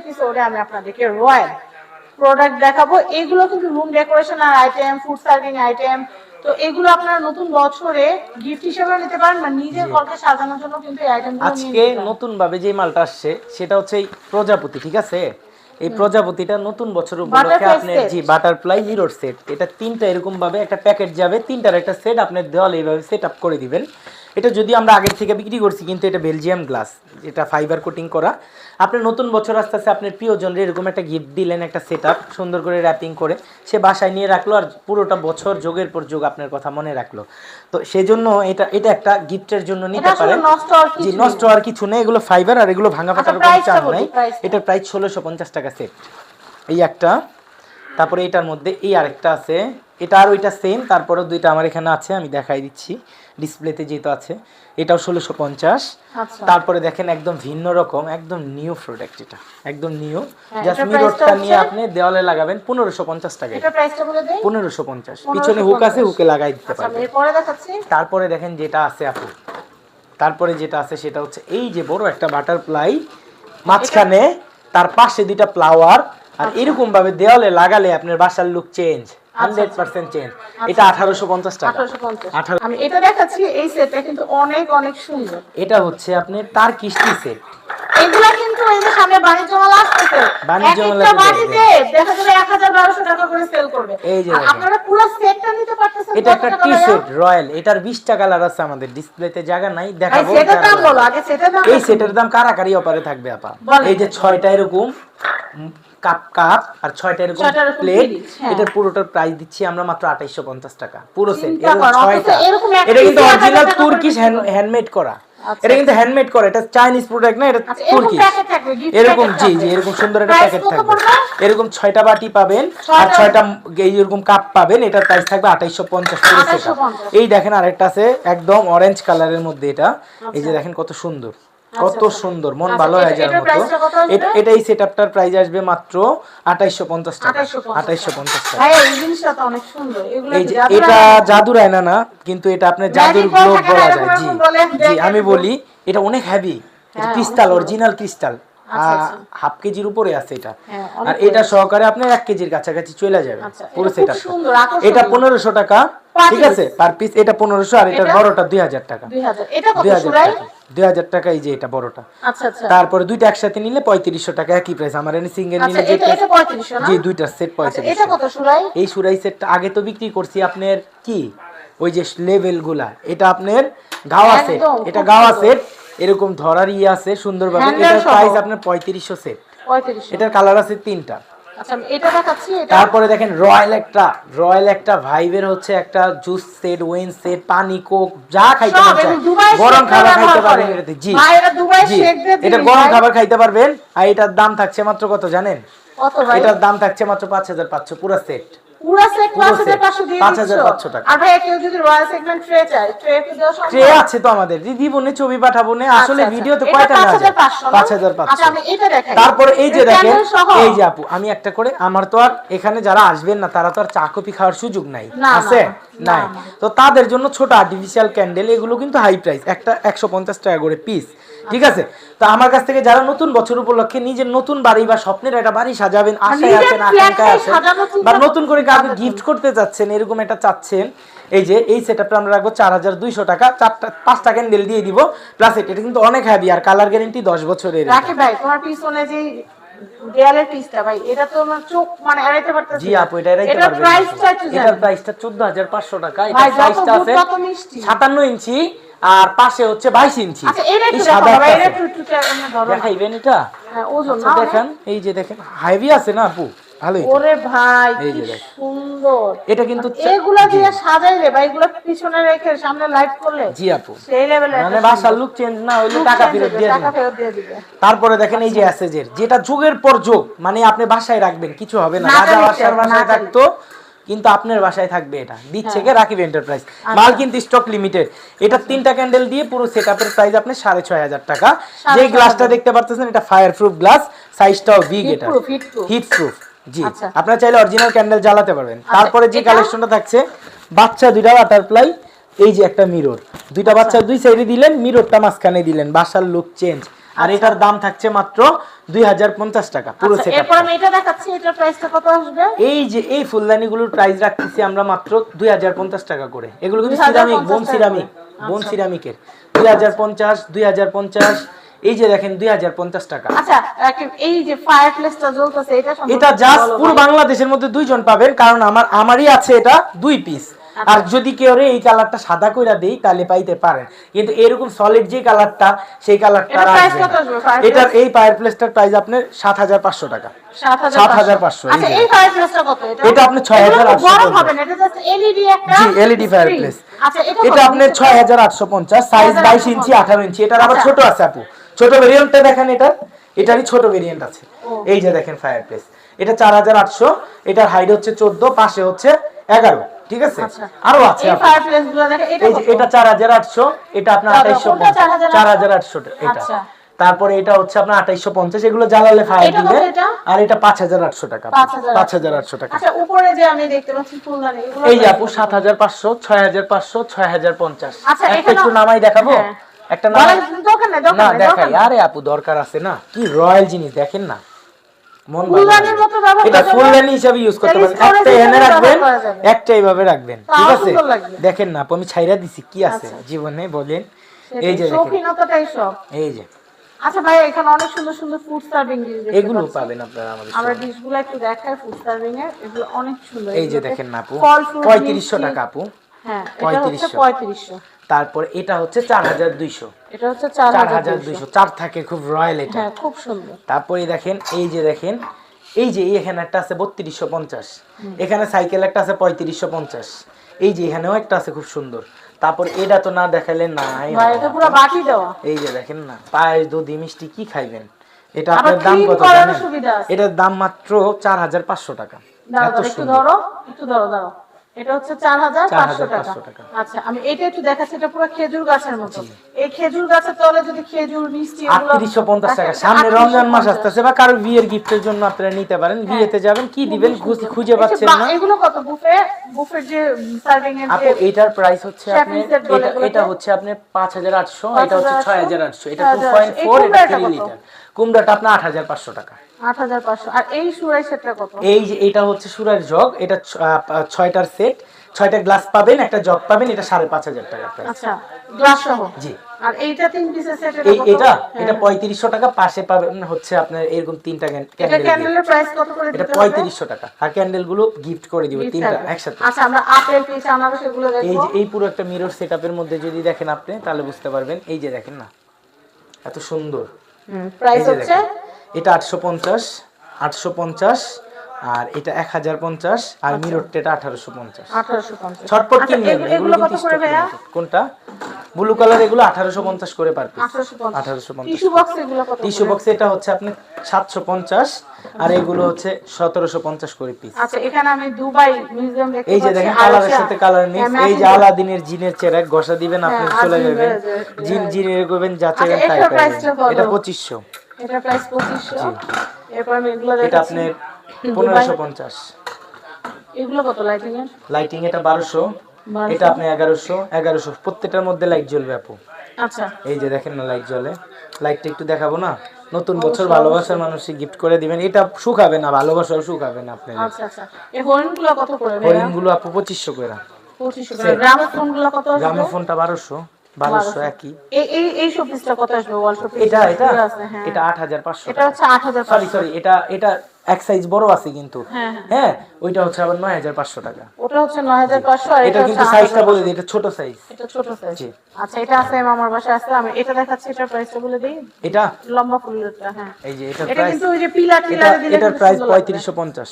এপিসোডে আমি আপনাদেরকে রয়্যাল প্রোডাক্ট দেখাবো। এগুলো কিন্তু রুম ডেকোরেশন আর আইটেম ফুড সার্ভিং আইটেম তো এগুলো আপনারা নতুন বছরে গিফট হিসেবে নিতে পারেন বা নিজের ঘরকে সাজানোর জন্য কিন্তু এই আইটেমগুলো আজকে নতুন ভাবে যে মালটা আসছে সেটা হচ্ছে এই প্রজাপতি ঠিক আছে? এই প্রজাপতিটা নতুন বছর উপলক্ষে Butterfly আপনি set। জি বাটারফ্লাই মিরর সেট এটা তিনটা এরকম ভাবে একটা প্যাকেট যাবে তিনটার একটা সেট আপনার দেওয়ালে এইভাবে সেট আপ করে দিবেন। এটা যদি আমরা আগের থেকে বিক্রি করছি কিন্তু এটা বেলজিয়াম গ্লাস এটা ফাইবার কোটিং করা। আপনি নতুন বছর আস্তে আস্তে আপনার প্রিয়জনের এরকম একটা গিফট দিলেন একটা সেট সুন্দর করে র্যাপিং করে সে বাসায় নিয়ে রাখল আর পুরোটা বছর যোগের পর যোগ আপনার কথা মনে রাখল। তো সেজন্য এটা এটা একটা গিফটের জন্য নিতে পারেন। আর জি কিছু নষ্ট আর কিছু নেই এগুলো ফাইবার আর এগুলো ভাঙা আচ্ছা, ফাটার কোনো চাপ নাই। এটার প্রাইস ষোলোশো পঞ্চাশ টাকা সেট এই একটা তারপরে এটার মধ্যে এই আরেকটা আছে। এটা আর ওইটা সেম তারপরে দুইটা আমার এখানে আছে আমি দেখাই দিচ্ছি। ডিসপ্লেতে যেহেতু আছে এটাও ষোলোশো পঞ্চাশ। আচ্ছা। তারপরে দেখেন একদম ভিন্ন রকম একদম নিউ প্রোডাক্ট এটা একদম নিউ জাস্ট মিররটা নিয়ে আপনি দেওয়ালে লাগাবেন পনেরোশো পঞ্চাশ টাকা পনেরোশো পঞ্চাশ। পিছনে হুক আছে হুকে লাগাই দিতে আচ্ছা পারবেন। তারপরে দেখেন যেটা আছে আপু। তারপরে যেটা আছে সেটা হচ্ছে এই যে বড় একটা বাটারফ্লাই মাঝখানে তার পাশে দুইটা ফ্লাওয়ার আর এরকম ভাবে দেওয়ালে লাগালে আপনার বাসার look change hundred percent change এটা আঠারোশো পঞ্চাশ টাকা। আঠারোশো পঞ্চাশ। আঠারো আমি এটা দেখাচ্ছি এই সেটটা কিন্তু অনেক অনেক সুন্দর। এটা হচ্ছে আপনি তার কিস্তি সেট এগুলা কিন্তু এই যে সামনে বাণিজ্য মেলা আসতেছে। বাণিজ্য একটা বাড়িতে দেখা যাবে এক হাজার বারোশো টাকা করে সেল করবে। এই যে আপনারা পুরো সেটটা নিতে পারতেছেন। এটা একটা টি সেট রয়্যাল এটার বিশটা কালার আছে আমাদের। ডিসপ্লেতে জায়গা নাই দেখাবো। সেটার দাম বলো আগে সেটার দাম এই সেটের দাম কারাকারি অপারে থাকবে আপা? এই যে ছয়টা এরকম কাপ কাপ আর ছয়টা এরকম প্লেট হ্যাঁ। এটার পুরোটার প্রাইস দিচ্ছি আমরা মাত্র আঠাইশো পঞ্চাশ টাকা। পুরো সেট ছয়টা। এরকম এটা কিন্তু অরিজিনাল টাকা তুর্কিশ হ্যান্ডমেড করা। এটা কিন্তু হ্যান্ডমেড করে এটা চাইনিজ প্রোডাক্ট না এটা তুর্কি এরকম থাকবে, এরকম জি জি এরকম সুন্দর একটা প্যাকেট থাকবে। এরকম ছয়টা বাটি পাবেন আর ছয়টা- এই এরকম কাপ পাবেন এটার প্রাইস থাকবে আঠাইশশো পঞ্চাশ পুরো সেটআপ। 2850 এই দেখেন আরেকটা আছে একদম অরেঞ্জ কালারের মধ্যে এটা। এই যে দেখেন কত সুন্দর। কত সুন্দর মন আচ্ছা, ভালো হয়ে যাওয়ার মতো? এটা এই সেটআপটার প্রাইস আসবে? মাত্র আঠাইশো পঞ্চাশ টাকা। 2850 আঠাইশো পঞ্চাশ টাকা। এই জিনিসটা তো অনেক সুন্দর। এগুলো এই যে জাদুর এটা জাদুর আয়না না কিন্তু এটা আপনার জাদুর গ্লোব বলা যায়। জি জি আমি বলি এটা অনেক হেভি এটা হ্যাঁ, ক্রিস্টাল অরিজিনাল ক্রিস্টাল আচ্ছা, আচ্ছা। হাফ কেজির উপরে আছে এটা। হ্যাঁ, আর এটা সহকারে আপনার এক কেজির কাছাকাছি চলে যাবে আচ্ছা, পুরো আকর্ষণীয়। এটা পনেরোশো টাকা ঠিক আছে? পার পিস এটা পনেরোশো আর এটার এটা? বড়টা দুই হাজার টাকা। 2000 এটা কত দুই হাজার টাকা। দুই হাজার টাকা এই যে এটা বড়টা। আচ্ছা আচ্ছা। তারপরে দুইটা একসাথে নিলে পঁয়ত্রিশশো টাকা একই প্রাইস আমার এনে সিঙ্গেল নিলে যে এটা এটা price- 3500 না? জি দুইটার সেট পঁয়ত্রিশ এই সুরাই সেটটা আগে তো বিক্রি করছি আপনার কি? ওই যে লেভেলগুলা এটা আপনার গাওয়া সেট এটা খুব গাওয়া সেট এরকম ধরার ইয়ে আছে সুন্দরভাবে। Handle এটার প্রাইস আপনার পঁয়ত্রিশশো সেট এটার কালার আছে তিনটা। আচ্ছা এটা দেখাচ্ছি এটা তারপরে দেখেন রয়্যাল একটা রয়্যাল একটা ভাইবের হচ্ছে একটা জুস সেট ওয়েন সেট পানি কোক যা খাইতে দুবাই গরম খাবার খাইতে পারবেন এটাতে জি। দুবাই শেক এটা গরম খাবার খাইতে পারবেন। আর এটার দাম থাকছে মাত্র কত জানেন? কত ভাই? এটার দাম থাকছে মাত্র পাঁচ হাজার পাঁচশো পুরো সেট পুরো সেট 5500 দিয়ে 5500 টাকা। আর ভাই কেউ যদি রয়্যাল সেগমেন্ট ট্রে ট্রে কি দেওয়া সম্ভব। ট্রে আছে তো আমাদের। দিব নে ছবি পাঠাবো নে। আসলে আচ্ছা, ভিডিওতে কয়টা নেওয়া যায়? 5500 না? পাঁচ হাজার আচ্ছা আমি এটা দেখাই। তারপরে এই যে দেখেন এই যে আপু আমি একটা করে আমার তো আর এখানে যারা আসবেন না তারা তো আর চা কফি খাওয়ার সুযোগ নাই। আছে? নাই। তো তাদের জন্য ছোট আর্টিফিশিয়াল ক্যান্ডেল এগুলো কিন্তু হাই প্রাইস একটা একশো পঞ্চাশ টাকা করে পিস ঠিক আছে? তো আমার কাছ থেকে যারা নতুন বছর উপলক্ষে নিজের নতুন বাড়ি বা স্বপ্নের একটা বাড়ি সাজাবেন আশায় আছেন আকাঙ্ক্ষায় আছেন বা নতুন করে কাউকে গিফট করতে চাচ্ছেন এরকম একটা চাচ্ছেন এই যে এই সেটআপটা আমরা রাখব চার হাজার দুইশো টাকা চারটা পাঁচটা ক্যান্ডেল দিয়ে দিব প্লাস এটা কিন্তু অনেক হ্যাভি আর কালার গ্যারেন্টি দশ বছরের এটা। রাখি ভাই তোমার পিছনে যে দেয়ালের পিসটা ভাই এটা তো আমার চোখ মানে এড়াইতে পারতেছি জি আপু এটা এরাইতে এটার পারবেন প্রাইসটা এটার প্রাইসটা 14500 টাকা ভাই, প্রাইসটা আছে 57 ইঞ্চি। আর পাশে হচ্ছে 22 ইঞ্চি। আচ্ছা। দেখাইবেন এটা? হ্যাঁ আচ্ছা দেখেন এই যে দেখেন হেভি আছে না আপু? ভালোই ওরে ভাই কি সুন্দর। এটা কিন্তু এগুলা দিয়ে সাজাইলে ভাই এগুলা পিছনে রেখে সামনে লাইট করলে জি আপু। সেই লেভেলে মানে বাসার লুক চেঞ্জ না হইলে টাকা ফেরত দিয়ে টাকা ফেরত দিয়ে দিবে। তারপরে দেখেন এই যে অ্যাসেজের যেটা যুগের পর যুগ মানে আপনি বাসায় রাখবেন কিছু হবে না। না রাজা বাসার বাসায় থাকতো কিন্তু আপনার বাসায় থাকবে এটা। দিচ্ছে হ্যাঁ। কে রাকিব এন্টারপ্রাইজ। আচ্ছা। মাল কিন্তু স্টক লিমিটেড এটা তিনটা ক্যান্ডেল দিয়ে পুরো সেটআপের প্রাইস আপনি সাড়ে ছয় হাজার টাকা। যে গ্লাসটা দেখতে পারতেছেন এটা ফায়ার প্রুফ গ্লাস সাইজটাও বিগ এটা। হিট প্রুফ জি। আচ্ছা। আপনারা চাইলে অরিজিনাল ক্যান্ডেল জ্বালাতে পারবেন। তারপরে যে? কালেকশনটা থাকছে বাচ্চা দুইটা বাটারফ্লাই এই যে একটা মিরর দুইটা বাচ্চা দুই সাইডে দিলেন মিররটা মাঝখানে দিলেন। বাসার লুক চেঞ্জ আর এটার দাম থাকছে মাত্র দুই হাজার পঞ্চাশ টাকা পুরো আচ্ছা, সেট এরপর আমি এটা দেখাচ্ছি এটার প্রাইসটা কত আসবে? এই যে এই ফুলদানিগুলোর প্রাইস রাখতেছি আমরা মাত্র দুই হাজার পঞ্চাশ টাকা করে। এগুলো কিন্তু সিরামিক বোন সিরামিক বোন সিরামিকের দুই হাজার পঞ্চাশ দুই হাজার পঞ্চাশ এই যে দেখেন দুই হাজার পঞ্চাশ টাকা। আচ্ছা এই যে ফায়ার প্লেসটা জ্বলতেছে এটা এটা জাস্ট পুরো বাংলাদেশের মধ্যে দুইজন পাবেন কারণ আমার আমারই আছে এটা দুই পিস আচ্ছা। আর যদি কেউ রে এই কালারটা সাদা কইরা দেই তাহলে পাইতে পারেন কিন্তু এরকম সলিড যে কালারটা সেই কালারটা এটার এই পায়ার প্লেসটার প্রাইস আপনার সাত হাজার পাঁচশো টাকা। 7500 7500 এই আচ্ছা এই ফায়ার প্লেসটা কত? এটা আপনার 6850 এগুলো তো হবে না এটা জাস্ট এলইডি একটা জি এলইডি ফায়ার প্লেস আচ্ছা এটা? আপনার ছয় হাজার আটশো পঞ্চাশ সাইজ বাইশ ইঞ্চি আঠারো ইঞ্চি। এটার আবার আচ্ছা। ছোট আছে আপু। ছোট ভেরিয়েন্টটা দেখেন এটার এটারই ছোট ভেরিয়েন্ট আছে। এই যে দেখেন ফায়ার প্লেস এটা চার হাজার আটশো এটার হাইট হচ্ছে চোদ্দ পাশে হচ্ছে এগারো। ঠিক আছে? আচ্ছা। আরও আছে এটা চার হাজার আটশো এটা আপনার আঠাইশো চার হাজার আটশো এটা। আচ্ছা। তারপরে এটা হচ্ছে আপনার আঠাইশো পঞ্চাশ এগুলো জ্বালালে ফায়ার দিবে। আর এটা পাঁচ হাজার আটশো টাকা। পাঁচ হাজার আটশো। টাকা। আচ্ছা উপরে যে আমি দেখতে পাচ্ছি এই যে আপু সাত হাজার পাঁচশো ছয় হাজার পাঁচশো ছয় হাজার পঞ্চাশ। একটা একটু নামাই দেখাবো? হ্যাঁ। একটা নামাই। না দেখাই। আরে আপু দরকার আছে না। কি রয়্যাল জিনিস দেখেন না। মন ফুলদানির মতো ব্যবহার এটা ফুলদানি হিসাবে ইউজ করতে পারেন। একটা এনে রাখবেন ব্যবহার করা যাবে। একটা এইভাবে রাখবেন। ঠিক আছে? দেখেন না আমি ছাইরা দিছি কি আছে? জীবনে বলেন। এই যে দেখেন। শৌখিনতাটাই সব এই যে। আচ্ছা ভাই এখানে অনেক সুন্দর সুন্দর ফুড সার্ভিং ডিশ এগুলো পাবেন আপনারা আমাদের আমরা ডিশগুলো একটু দেখাই ফুড সার্ভিং এর। এগুলো অনেক সুন্দর। এই যে দেখেন না আপু। ফল fruit পঁয়ত্রিশশো মিষ্টি- টাকা আপু। হ্যাঁ এটা হচ্ছে 3500 পঁয়ত্রিশশো। তারপর এটা হচ্ছে চার হাজার দুইশো। এটা হচ্ছে চার হাজার হাজার দুইশো। চার থাকে খুব রয়্যাল এটা। হ্যাঁ খুব সুন্দর। তারপরে দেখেন এই যে দেখেন এই যে এখানে একটা আছে বত্রিশশো পঞ্চাশ। এখানে সাইকেল একটা আছে পঁয়ত্রিশশো পঞ্চাশ। এই যে এখানেও একটা আছে খুব সুন্দর। তারপর এটা তো না দেখাইলে দেওয়া। এই যে দেখেন না পায়েস দধি মিষ্টি কি খাইবেন? এটা আপনার দাম কত জানেন? এটার দাম মাত্র চার হাজার পাঁচশো টাকা। এত একটু ধরো একটু ধরো দাঁড়াও। এটা হচ্ছে চার হাজার পাঁচশো টাকা। আচ্ছা আমি এটা একটু দেখাচ্ছি এটা পুরো খেজুর গাছের মতো। এই খেজুর গাছের তলে যদি খেজুর মিষ্টি আটত্রিশশো পঞ্চাশ টাকা। সামনে রমজান মাস আসতেছে বা কারও বিয়ের গিফটের জন্য আপনারা নিতে পারেন। বিয়েতে যাবেন কি দিবেন খুঁজে- খুঁজে পাচ্ছেন না? এগুলো কত? বুফে বুফের যে সার্ভিং এর আপু এটার প্রাইস হচ্ছে আপনি এটা এটা হচ্ছে আপনি পাঁচ হাজার আটশো এটা হচ্ছে ছয় হাজার আটশো। এটা টু পয়েন্ট ফোর এটা থ্রি লিটার কুমড়াটা আপনার আট হাজার পাঁচশো টাকা। আর এই সুরাই সেটটা কত? এই যে এটা হচ্ছে সুরার জগ এটা সেট। গ্লাস পাবেন একটা জগ পাবেন এটা টাকা প্রাইস আচ্ছা গ্লাস সহ জি। আর এইটা তিন পিসের সেট এটা এটা পঁয়ত্রিশশো টাকা পাশে পাবেন হচ্ছে আপনার এরকম তিনটা এটা ক্যান্ডেলের প্রাইস কত করে দিতে হবে? পঁয়ত্রিশশো টাকা। আর ক্যান্ডেলগুলো গিফট করে দিব তিনটা একসাথে। আচ্ছা আমরা আপেল পিস আনারস এগুলো এই যে এই পুরো একটা মিরর সেটআপের মধ্যে যদি দেখেন আপনি তাহলে বুঝতে পারবেন। এই যে দেখেন না এত সুন্দর। প্রাইস হচ্ছে এটা আটশো পঞ্চাশ আটশো পঞ্চাশ আর এটা এক হাজার পঞ্চাশ আর মিররটা এটা আঠারোশো পঞ্চাশ। ছটপট আচ্ছা, কিনবেন এগুলো- এগুলো এগুলো কত করে ভাইয়া? কোনটা? ব্লু কালার এগুলো আঠারোশো পঞ্চাশ করে পার পিস আঠারোশো পঞ্চাশ। টিস্যু বক্স এটা হচ্ছে আপনি সাতশো পঞ্চাশ আর এগুলো হচ্ছে সতেরোশো পঞ্চাশ করে পিস আচ্ছা এই যে দেখেন কালারের সাথে কালার মিক্স এই যে আলাদিনের জিনের চেরাক ঘষা দিবেন আপনি হ্যাঁ, চলে যাবেন। জিন। জিনের করবেন যা আচ্ছা, চাইবেন তাই? এটা পঁচিশশো। এটার প্রাইস পঁচিশশো। এরপর আমি এগুলো এটা আপনার পনেরোশো পঞ্চাশ। এগুলো কত লাইটিং এর? লাইটিং এটা বারোশো। এটা আপনি এগারোশো। এগারোশো। প্রত্যেকটার মধ্যে লাইট জ্বলবে আপু। আচ্ছা। এই যে দেখেন না লাইট জ্বলে। লাইটটা একটু দেখাবো না? নতুন বছর ভালোবাসার মানুষকে গিফট করে দিবেন। এটা শুকাবে না ভালোবাসাও শুকাবে না আপনি আচ্ছা আচ্ছা। এই হরিণগুলো কত করে হরিণগুলো আপু পঁচিশশো করে। পঁচিশশো করে। গ্রামোফোনগুলো কত আসবে? গ্রামের ফোনটা বারোশো। বারোশো একই। এই এই এই শোপিসটা কত আসবে? ওয়াল শোপিস এটা এটা? হ্যাঁ। এটা আট হাজার পাঁচশো এটা হচ্ছে আট হাজার সরি সরি এটা এটা এক সাইজ বড় আছে কিন্তু। হ্যাঁ, হ্যাঁ। ওইটা হচ্ছে আবার টাকা। ওটা হচ্ছে আর এটা এটা কিন্তু সাইজটা বলে দিই এটা ছোট সাইজ এটা ছোট সাইজ আচ্ছা এটা আছে আমার বাসায় আছে। আমি এটা দেখাচ্ছি এটার প্রাইসটা বলে দিই। এটা? লম্বা হ্যাঁ। এই যে এটা প্রাইস কিন্তু ওই যে পিলার এটা দিলে এটার প্রাইস পঞ্চাশ।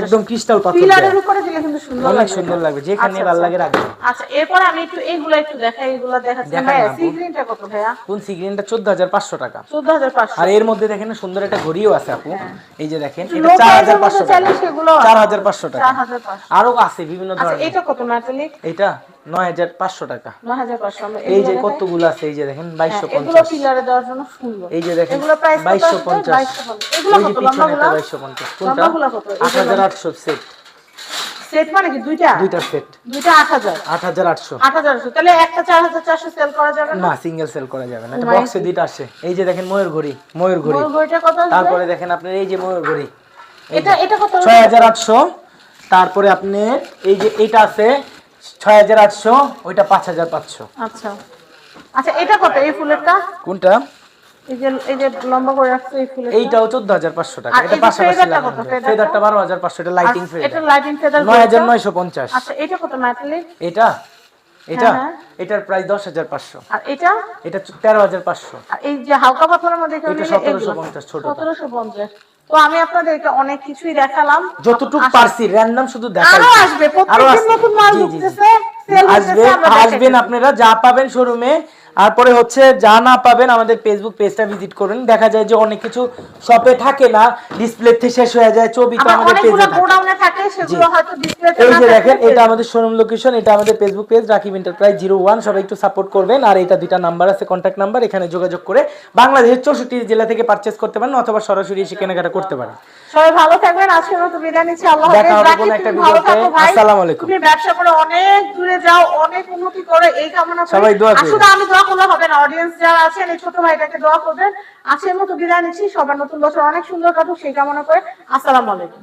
একদম ক্রিস্টাল পাথর পিলারের উপরে দিলে কিন্তু সুন্দর লাগবে। সুন্দর লাগবে যেখানে আচ্ছা, ভালো আচ্ছা। লাগে আচ্ছা এরপর আমি একটু এইগুলো একটু দেখাই এগুলো দেখাচ্ছি। ভাইয়া সি গ্রিনটা কত ভাইয়া? কোন সিগ্রিনটা চোদ্দ হাজার পাঁচশো টাকা। চোদ্দ হাজার পাঁচশো। আর এর মধ্যে দেখেন সুন্দর একটা ঘড়িও আছে আপু। এই যে দেখেন এটা low চার price হাজার পাঁচশো টাকা। চাইলে সেগুলো চার হাজার পাঁচশো টাকা। চার হাজার পাঁচশো। আরও আছে বিভিন্ন আচ্ছা ধরনের। এটা কত ম্যাটালিক এটা? নয় হাজার পাঁচশো টাকা। এই যে। কতগুলো আছে এই যে দেখেন বাইশশো হ্যাঁ, পঞ্চাশ। এই যে দেখেন বাইশশো পঞ্চাশ। ওই যে পিছনে লম্বাগুলো? বাইশশো পঞ্চাশ। কোনটা? আট হাজার আটশো সেট সেট মানে কি? দুইটা? দুইটা সেট দুইটা তাহলে একটা সেল করা যাবে না? সিঙ্গেল সেল করা যাবে না। এটা বক্সে দুইটা আসে। এই যে দেখেন ময়ূর ঘড়ি। ময়ূর ঘড়ি। কত তারপরে দেখেন আপনার এই যে ময়ূর ঘড়ি। এটা এটা কত? ছয় হাজার আটশো। তারপরে আপনি এই যে এটা আছে ছয় হাজার আটশো ওইটা পাঁচ হাজার পাঁচশো। আচ্ছা। আচ্ছা এটা কত এই ফুলেরটা? কোনটা? এই যে এই যে লম্বা করে রাখছো এই ফুলের এইটাও চোদ্দ হাজার পাঁচশো টাকা। এটা পাশাপাশি লাগানো? ফেদারটা? বারো হাজার পাঁচশো এটা লাইটিং এটা লাইটিং ফেদার নয় হাজার নয়শো পঞ্চাশ। আচ্ছা এটা কত ম্যাটালিক এটা? এটা? হ্যাঁ, এটার প্রাইস দশ হাজার পাঁচশো। আর এটা? এটা চ- তেরো হাজার পাঁচশো। আর এই যে হালকা পাথরের মধ্যে এটা 1750 ছোটটা। সতেরোশো পঞ্চাশ। তো আমি আপনাদেরকে অনেক কিছুই দেখালাম যতটুকু পারছি র্যান্ডম শুধু দেখাই আরও আসবে প্রত্যেকদিন। নতুন মাল। ঢুকতেছে আসবে আসবেন আপনারা যা পাবেন শোরুমে তারপরে হচ্ছে যা না পাবেন আমাদের ফেসবুক পেজটা ভিজিট করুন। দেখা যায় যে অনেক কিছু শপে থাকে না ডিসপ্লে থেকে শেষ হয়ে যায় ছবি তো আমাদের পেজে থাকে। সেগুলো হয়তো ডিসপ্লেতে এই যে দেখেন এটা আমাদের শোরুম লোকেশন এটা আমাদের Facebook page Rakib Enterprise zero one সবাই একটু সাপোর্ট করবেন। আর এটা দুইটা নাম্বার আছে কন্ট্যাক্ট নাম্বার এখানে যোগাযোগ করে বাংলাদেশের চৌষট্টি জেলা থেকে পারচেস করতে পারেন অথবা সরাসরি এসে কেনাকাটা করতে পারেন। সবাই ভালো থাকবেন আজকের মতো বিদায় নিচ্ছি। আল্লাহ দেখা হাফেজ। হবে রাখি, একটা ভিডিওতে। আসসালামু আলাইকুম। তুমি ব্যবসা করে অনেক দূরে যাও অনেক উন্নতি করো এই কামনা করি। সবাই দোয়া আর করবেন। আমি দোয়া করলে হবে না। অডিয়েন্স যারা আছেন, এই ছোট ভাইটাকে দোয়া করবেন। আজকের মতো বিদায় নিচ্ছি। সবার নতুন বছর অনেক সুন্দর কাটুক, সেই কামনা করে। আসসালাম আলাইকুম।